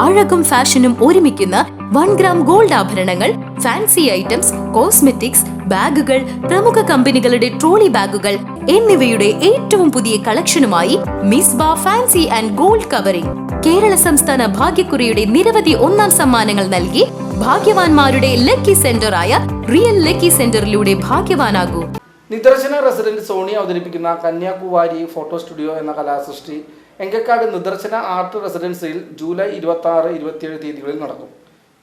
അഴകും ഫാഷനും ഒരുമിക്കുന്ന one gram gold ആഭരണങ്ങൾ ഫാൻസി ഐറ്റംസ് കോസ്മെറ്റിക്സ് ബാഗുകൾ പ്രമുഖ കമ്പനികളുടെ ട്രോളി ബാഗുകൾ എന്നിവയുടെ ഏറ്റവും പുതിയ കളക്ഷനുമായി Misba fancy and gold covering. Kerala സംസ്ഥാന ഭാഗ്യക്കുറിയുടെ നിരവധി ഒന്നാം സമ്മാനങ്ങൾ നൽകി ഭാഗ്യവാന്മാരുടെ ലക്കി സെന്ററായ റിയൽ ലക്കി സെന്ററിലൂടെ ഭാഗ്യവാനാകൂ. നിദർശന റെസിഡന്റ് സോണി അവതരിപ്പിക്കുന്ന കന്യാകുമാരി ഫോട്ടോ സ്റ്റുഡിയോ എന്ന കലാസൃഷ്ടി എങ്കക്കാട് നിദർശന ആർട്ട് റെസിഡൻസിയിൽ ജൂലൈ ഇരുപത്തി ആറ് ഇരുപത്തിയേഴ് തീയതികളിൽ നടക്കും.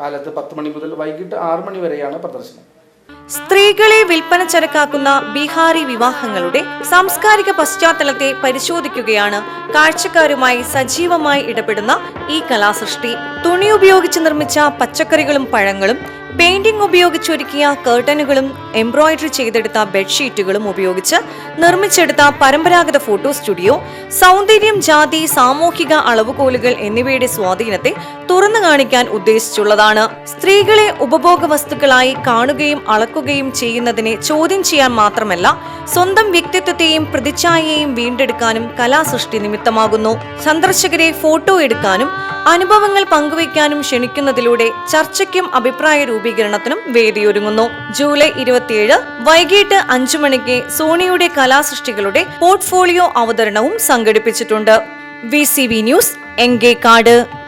കാലത്ത് പത്ത് മണി മുതൽ വൈകിട്ട് ആറ് മണി വരെയാണ് പ്രദർശനം. സ്ത്രീകളെ വിൽപ്പന ചരക്കാക്കുന്ന ബീഹാറി വിവാഹങ്ങളുടെ സാംസ്കാരിക പശ്ചാത്തലത്തെ പരിശോധിക്കുകയാണ് കാഴ്ചക്കാരുമായി സജീവമായി ഇടപെടുന്ന ഈ കലാസൃഷ്ടി. തുണി ഉപയോഗിച്ച് നിർമ്മിച്ച പച്ചക്കറികളും പഴങ്ങളും പെയിന്റിംഗ് ഉപയോഗിച്ചൊരുക്കിയ കേർട്ടനുകളും എംബ്രോയിഡറി ചെയ്തെടുത്ത ബെഡ്ഷീറ്റുകളും ഉപയോഗിച്ച് നിർമ്മിച്ചെടുത്ത പരമ്പരാഗത ഫോട്ടോ സ്റ്റുഡിയോ സൗന്ദര്യം ജാതി സാമൂഹിക അളവുകോലുകൾ എന്നിവയുടെ സ്വാധീനത്തെ തുറന്നു കാണിക്കാൻ ഉദ്ദേശിച്ചുള്ളതാണ്. സ്ത്രീകളെ ഉപഭോഗ വസ്തുക്കളായി കാണുകയും അളക്കുകയും ചെയ്യുന്നതിനെ ചോദ്യം ചെയ്യാൻ മാത്രമല്ല സ്വന്തം വ്യക്തിത്വത്തെയും പ്രതിച്ഛായയെയും വീണ്ടെടുക്കാനും കലാസൃഷ്ടി നിമിത്തമാകുന്നു. സന്ദർശകരെ ഫോട്ടോ എടുക്കാനും അനുഭവങ്ങൾ പങ്കുവയ്ക്കാനും ക്ഷണിക്കുന്നതിലൂടെ ചർച്ചയ്ക്കും അഭിപ്രായ രൂപീകരണത്തിനും വേദിയൊരുങ്ങുന്നു. ജൂലൈ ഇരുപത്തിയേഴ് വൈകിട്ട് അഞ്ചു മണിക്ക് സോണിയുടെ കലാസൃഷ്ടികളുടെ പോർട്ട്ഫോളിയോ അവതരണവും സംഘടിപ്പിച്ചിട്ടുണ്ട്. V C V news Enkakkad